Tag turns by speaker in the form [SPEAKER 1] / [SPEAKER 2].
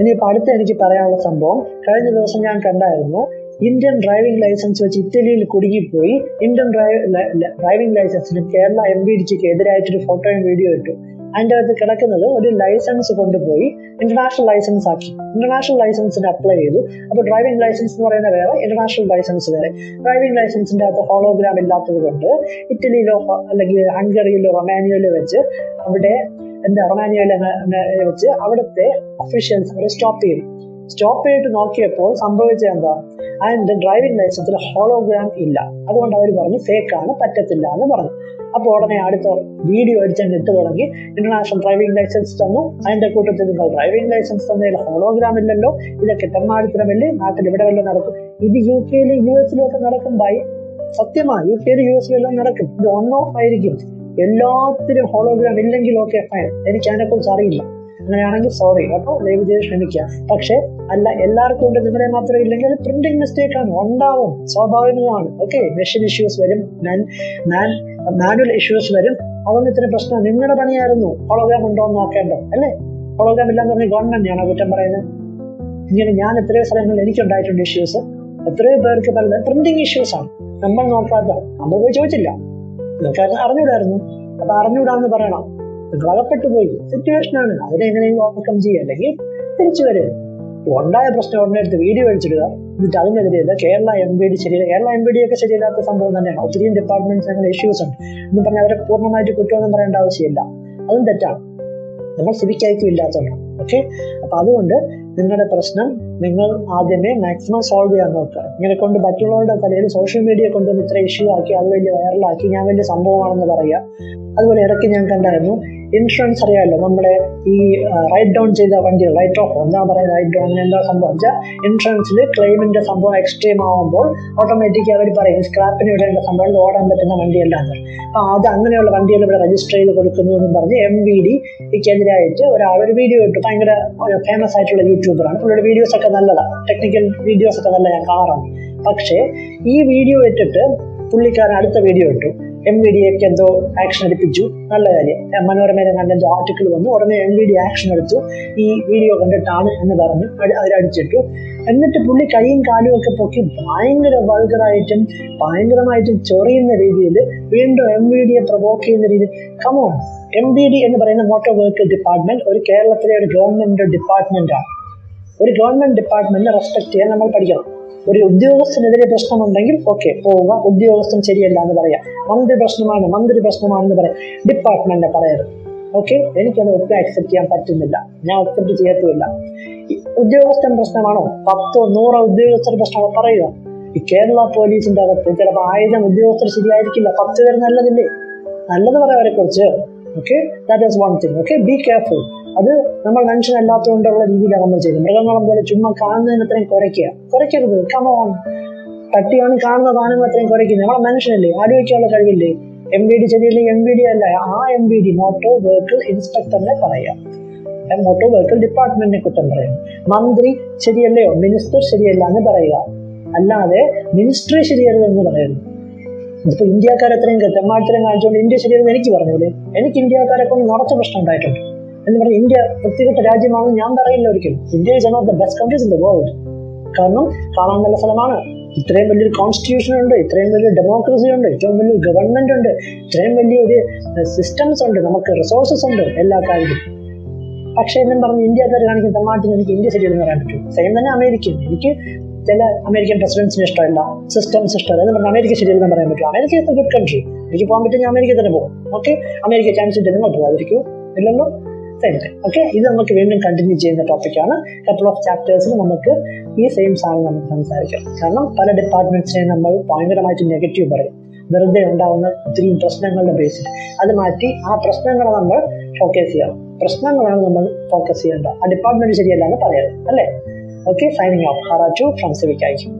[SPEAKER 1] ഇനിയിപ്പോൾ അടുത്ത എനിക്ക് പറയാനുള്ള സംഭവം കഴിഞ്ഞ ദിവസം ഞാൻ കണ്ടായിരുന്നു ഇന്ത്യൻ ഡ്രൈവിംഗ് ലൈസൻസ് വെച്ച് ഇറ്റലിയിൽ കുടുങ്ങിപ്പോയി. ഇന്ത്യൻ ഡ്രൈവിംഗ് ലൈസൻസിനും കേരള എം ബി ഡിക്ക് എതിരായിട്ടൊരു ഫോട്ടോയും വീഡിയോ ഇട്ടു. അതിന്റെ അകത്ത് കിടക്കുന്നത് ഒരു ലൈസൻസ് കൊണ്ടുപോയി ഇന്റർനാഷണൽ ലൈസൻസ് ആക്കി. ഇന്റർനാഷണൽ ലൈസൻസിന് അപ്ലൈ ചെയ്തു. അപ്പോൾ ഡ്രൈവിംഗ് ലൈസൻസ് എന്ന് പറയുന്ന വേറെ ഇന്റർനാഷണൽ ലൈസൻസ് വേറെ. ഡ്രൈവിംഗ് ലൈസൻസിന്റെ അകത്ത് ഹോളോഗ്രാം ഇല്ലാത്തത് കൊണ്ട് ഇറ്റലിയിലോ അല്ലെങ്കിൽ ഹംഗറിയിലോ റൊമാനിയയിലോ വെച്ച് അവിടെ എന്താ റൊമാനിയയിലെ വെച്ച് അവിടുത്തെ ഒഫീഷ്യൽസ് അവരെ സ്റ്റോപ്പ് ചെയ്തു. സ്റ്റോപ്പ് ചെയ്തിട്ട് നോക്കിയപ്പോൾ സംഭവിച്ച എന്താ? അതിന്റെ ഡ്രൈവിംഗ് ലൈസൻസിൽ ഹോളോഗ്രാം ഇല്ല. അതുകൊണ്ട് അവർ പറഞ്ഞു ഫേക്ക് ആണ് പറ്റത്തില്ല എന്ന് പറഞ്ഞു. അപ്പോൾ ഉടനെ അടുത്ത വീഡിയോ അടിച്ചങ്ങ് ഇട്ട് തുടങ്ങി. ഇന്റർനാഷണൽ ഡ്രൈവിംഗ് ലൈസൻസ് തന്നു. അതിന്റെ കൂട്ടത്തിൽ നിങ്ങൾ ഡ്രൈവിംഗ് ലൈസൻസ് തന്നതിൽ ഹോളോഗ്രാം ഇല്ലല്ലോ. ഇതൊക്കെ തെമ്മാടിത്തരമല്ലേ? നാട്ടിൽ ഇവിടെ വല്ലതും നടക്കും. ഇത് യു കെയിലും യു എസിലും ഒക്കെ നടക്കും. ബൈ സത്യമാണ് യു കെയിലും യു എസിലും എല്ലാം നടക്കും. ഇത് ഓൺ ഓഫ് ആയിരിക്കും. എല്ലാത്തിനും ഹോളോഗ്രാം ഇല്ലെങ്കിൽ ഓക്കെ ഫൈൻ എനിക്ക് അതിനെക്കുറിച്ച് അറിയില്ല. അങ്ങനെയാണെങ്കിൽ സോറി കേട്ടോ ദയവ് ചെയ്ത് ക്ഷമിക്കുക. പക്ഷെ അല്ല എല്ലാവർക്കും ഉണ്ട് നിങ്ങളെ മാത്രമേ ഇല്ലെങ്കിൽ അത് പ്രിന്റിംഗ് മിസ്റ്റേക്ക് ആണ്. ഉണ്ടാവും സ്വാഭാവികമാണ്. ഓക്കെ മെഷീൻ ഇഷ്യൂസ് വരും മാനുവൽ ഇഷ്യൂസ് വരും. അതൊന്നും ഇത്ര പ്രശ്നം നിങ്ങളുടെ പണിയായിരുന്നു ഹോളോഗ്രാം ഉണ്ടോ എന്ന് നോക്കേണ്ടത് അല്ലേ? ഹോളോഗ്രാം ഇല്ലാന്ന് പറഞ്ഞ ഗവൺമെന്റ് ആണോ കുറ്റം പറയുന്നത്? ഇങ്ങനെ ഞാൻ എത്രയോ സ്ഥലങ്ങളിൽ എനിക്കുണ്ടായിട്ടുണ്ട് ഇഷ്യൂസ് എത്രയോ പേർക്ക് പറയുന്നത് പ്രിന്റിംഗ് ഇഷ്യൂസ് ആണ്. നമ്മൾ നോക്കാത്ത നമ്മൾ പോയി ചോദിച്ചില്ല. ഇതൊക്കെ അറിഞ്ഞൂടായിരുന്നു. അപ്പൊ അറിഞ്ഞൂടാന്ന് പറയണം. ഇത് അകപ്പെട്ടു പോയി. സിറ്റുവേഷൻ ആണ്. അതിനെ എങ്ങനെയെങ്കിലും ഓവർകം ചെയ്യുക അല്ലെങ്കിൽ തിരിച്ചു വരും. ഉണ്ടായ പ്രശ്നം ഉടനെ എടുത്ത് വീഡിയോ അടിച്ചിടുക. എന്നിട്ട് അതിനെതിരെയല്ല കേരള എം ബി ഡി ശരിയല്ല കേരള എം ബി ഡി ഒക്കെ ശരിയല്ലാത്ത സംഭവം തന്നെയാണ്. ഒത്തിരിയും ഡിപ്പാർട്ട്മെന്റ്സ് അങ്ങനെ ഇഷ്യൂസ് ഉണ്ട്. എന്ന് പറഞ്ഞാൽ അവരെ പൂർണമായിട്ട് കുറ്റമൊന്നും പറയേണ്ട ആവശ്യമില്ല. അതും തെറ്റാണ്. നമ്മൾ സിവിക് ഐക്യം ഇല്ലാത്തതുകൊണ്ട് ഓക്കെ അപ്പൊ അതുകൊണ്ട് നിങ്ങളുടെ പ്രശ്നം നിങ്ങൾ ആദ്യമേ മാക്സിമം സോൾവ് ചെയ്യാൻ നോക്കുക. ഇങ്ങനെ കൊണ്ട് മറ്റുള്ളവരുടെ തലയിൽ സോഷ്യൽ മീഡിയ കൊണ്ടുവന്ന് ഇത്ര ഇഷ്യൂ ആക്കി അത് വലിയ വൈറലാക്കി ഞാൻ വലിയ സംഭവമാണെന്ന് പറയുക. അതുപോലെ ഇടയ്ക്ക് ഞാൻ കണ്ടായിരുന്നു ഇൻഷുറൻസ് അറിയാമല്ലോ നമ്മുടെ ഈ റൈറ്റ് ഡൗൺ ചെയ്ത വണ്ടികൾ റൈറ്റ് ഓഫ് എന്താ പറയുക റൈറ്റ് ഡൗൺ എന്താ സംഭവം വെച്ചാൽ ഇൻഷുറൻസിൽ ക്ലെയിമിന്റെ സംഭവം എക്സ്ട്രീം ആവുമ്പോൾ ഓട്ടോമാറ്റിക്കലി അവർ പറയും സ്ക്രാപ്പിന് വിടേണ്ട സംഭവം ഓടാൻ പറ്റുന്ന വണ്ടിയല്ല എന്ന്. അപ്പം അത് അങ്ങനെയുള്ള വണ്ടികൾ ഇവിടെ രജിസ്റ്റർ ചെയ്ത് കൊടുക്കുന്നു എന്ന് പറഞ്ഞ് എം വി ഡിക്കെതിരായിട്ട് ഒരാൾ ഒരു വീഡിയോ ഇട്ടു. ഭയങ്കര ഫേമസ് ആയിട്ടുള്ള യൂട്യൂബറാണ് പുള്ളിയുടെ വീഡിയോസ് ഒക്കെ നല്ലതാണ് ടെക്നിക്കൽ വീഡിയോസ് ഒക്കെ നല്ല ഞാൻ കാണാറുണ്ട്. പക്ഷേ ഈ വീഡിയോ ഇട്ടിട്ട് പുള്ളിക്കാരൻ അടുത്ത വീഡിയോ ഇട്ടു. എം വി ഡി ഒക്കെ എന്തോ ആക്ഷൻ എടുപ്പിച്ചു. നല്ല കാര്യം. മനോരമയിലെ കണ്ട എന്തോ ആർട്ടിക്കിൾ വന്നു. ഉടനെ എം വി ഡി ആക്ഷൻ എടുത്തു. ഈ വീഡിയോ കണ്ടിട്ടാണ് എന്ന് പറഞ്ഞു അതിലടിച്ചിട്ടു എന്നിട്ട് പുള്ളി കൈയും കാലും ഒക്കെ പൊക്കി ഭയങ്കര വൾഗറായിട്ടും ഭയങ്കരമായിട്ടും ചൊറിയുന്ന രീതിയിൽ വീണ്ടും എം വി ഡിയെ പ്രൊവോക്ക് ചെയ്യുന്ന രീതിയിൽ കമോൺ എം വി ഡി എന്ന് പറയുന്ന മോട്ടോർ വെഹിക്കിൾ ഡിപ്പാർട്ട്മെന്റ് ഒരു കേരളത്തിലെ ഒരു ഗവൺമെന്റ് ഡിപ്പാർട്ട്മെന്റ് ആണ്. ഒരു ഗവൺമെന്റ് ഡിപ്പാർട്ട്മെന്റിനെ റെസ്പെക്ട് ചെയ്യാൻ നമ്മൾ പഠിക്കണം. ഒരു ഉദ്യോഗസ്ഥനെതിരെ പ്രശ്നമുണ്ടെങ്കിൽ ഓക്കെ പോവുക. ഉദ്യോഗസ്ഥൻ ശരിയല്ല എന്ന് പറയാം. മന്ത്രി പ്രശ്നമാണ് മന്ത്രി പ്രശ്നമാണെന്ന് പറയാം. ഡിപ്പാർട്ട്മെന്റിനെ പറയരുത്. ഓക്കെ എനിക്കത് ഒട്ടും അക്സെപ്റ്റ് ചെയ്യാൻ പറ്റുന്നില്ല. ഞാൻ അക്സെപ്റ്റ് ചെയ്യത്തുമില്ല. ഉദ്യോഗസ്ഥൻ പ്രശ്നമാണോ? പത്തോ നൂറോ ഉദ്യോഗസ്ഥർ പ്രശ്നമാണോ? പറയുക. ഈ കേരള പോലീസിന്റെ അകത്ത് ചിലപ്പോൾ ആയിരം ഉദ്യോഗസ്ഥർ ശരിയായിരിക്കില്ല. പത്ത് പേര് നല്ലതില്ലേ? നല്ലത് പറയാം അവരെ കുറിച്ച് okay that is one thing okay be careful അത് നമ്മൾ മനുഷ്യനല്ലാത്തതുകൊണ്ടുള്ള രീതിയിലാണ് നമ്മൾ ചെയ്യുന്നത്. മൃഗങ്ങളും പോലെ ചുമ്മാ കാണുന്നതിന് അത്രയും കുറയ്ക്കുക. കുറയ്ക്കരുത്. കമോൺ പട്ടിയാണ് കാണുന്ന സാധനങ്ങൾ അത്രയും കുറയ്ക്കുന്നത്. നമ്മളെ മനുഷ്യനല്ലേ? ആലോചിക്കാനുള്ള കഴിവില്ലേ? എം ബി ഡി ചെറിയ എം ബി ഡി അല്ല. ആ M B D motor vehicle ഇൻസ്പെക്ടറിനെ പറയാം. മോട്ടോർ വെഹിക്കിൾ ഡിപ്പാർട്ട്മെന്റിനെ കുറ്റം പറയും. മന്ത്രി ശരിയല്ലയോ? മിനിസ്റ്റർ ശരിയല്ല എന്ന് പറയുക. അല്ലാതെ മിനിസ്ട്രി ശരിയല്ലെന്ന് പറയുന്നു. ഇതിപ്പോ ഇന്ത്യക്കാരെ അത്രയും കാണിച്ചുകൊണ്ട് ഇന്ത്യ ശരിയല്ലെന്ന് എനിക്ക് പറഞ്ഞൂടെ? എനിക്ക് ഇന്ത്യക്കാരെ കൊണ്ട് നിറച്ച പ്രശ്നം ഉണ്ടായിട്ടുണ്ട്. എന്ന് പറഞ്ഞാൽ ഇന്ത്യ വൃത്തികെട്ട രാജ്യമാണെന്ന് ഞാൻ പറയില്ല ഒരിക്കലും. India is one of the best countries in the world കാരണം കാണാൻ നല്ല സ്ഥലമാണ്. ഇത്രയും വലിയൊരു കോൺസ്റ്റിറ്റ്യൂഷൻ ഉണ്ട് ഇത്രയും വലിയ ഡെമോക്രസി ഉണ്ട് ഏറ്റവും വലിയ ഗവൺമെന്റ് ഉണ്ട് ഇത്രയും വലിയൊരു സിസ്റ്റംസ് ഉണ്ട് നമുക്ക് റിസോഴ്സസ് ഉണ്ട് എല്ലാ കാര്യത്തിലും. പക്ഷേ എന്നും പറഞ്ഞ് ഇന്ത്യക്കാർ കാണിക്കുന്ന തമാട്ടിന് എനിക്ക് ഇന്ത്യ ശരിയെന്ന് പറയാൻ പറ്റും സെയിം തന്നെ അമേരിക്ക എനിക്ക് ചില അമേരിക്കൻ പ്രസിഡന്റ്സിന് ഇഷ്ടമല്ല സിസ്റ്റംസ് ഇഷ്ടമല്ല എന്ന് പറഞ്ഞാൽ അമേരിക്ക ശരിയെന്ന് പറയാൻ പറ്റും America is a good country എനിക്ക് പോകാൻ പറ്റും ഞാൻ അമേരിക്ക തന്നെ പോകും. ഓക്കെ അമേരിക്ക ചാൻസ് ഇട്ട് നിങ്ങൾ പോകാതിരിക്കും. ഇല്ലല്ലോ? സെയിം ഓക്കെ ഇത് നമുക്ക് വീണ്ടും കണ്ടിന്യൂ ചെയ്യുന്ന ടോപ്പിക്കാണ് കപ്പിൾ ഓഫ് ചാപ്റ്റേഴ്സിൽ നമുക്ക് ഈ സെയിം സാധനം നമുക്ക് സംസാരിക്കാം. കാരണം പല ഡിപ്പാർട്ട്മെന്റ്സിനെ നമ്മൾ ഭയങ്കരമായിട്ട് നെഗറ്റീവ് പറയും. വെറുതെ ഉണ്ടാവുന്ന ഒത്തിരി പ്രശ്നങ്ങളുടെ ബേസിൽ അത് മാറ്റി ആ പ്രശ്നങ്ങളെ നമ്മൾ ഫോക്കസ് ചെയ്യണം. പ്രശ്നങ്ങളാണ് നമ്മൾ ഫോക്കസ് ചെയ്യേണ്ടത്. ആ ഡിപ്പാർട്ട്മെന്റ് ശരിയല്ല എന്ന് പറയരുത്. അല്ലേ? ഓക്കെ സൈനിങ് ഓഫ് ഹാറാച്ചു ഫ്രം ഐക്യം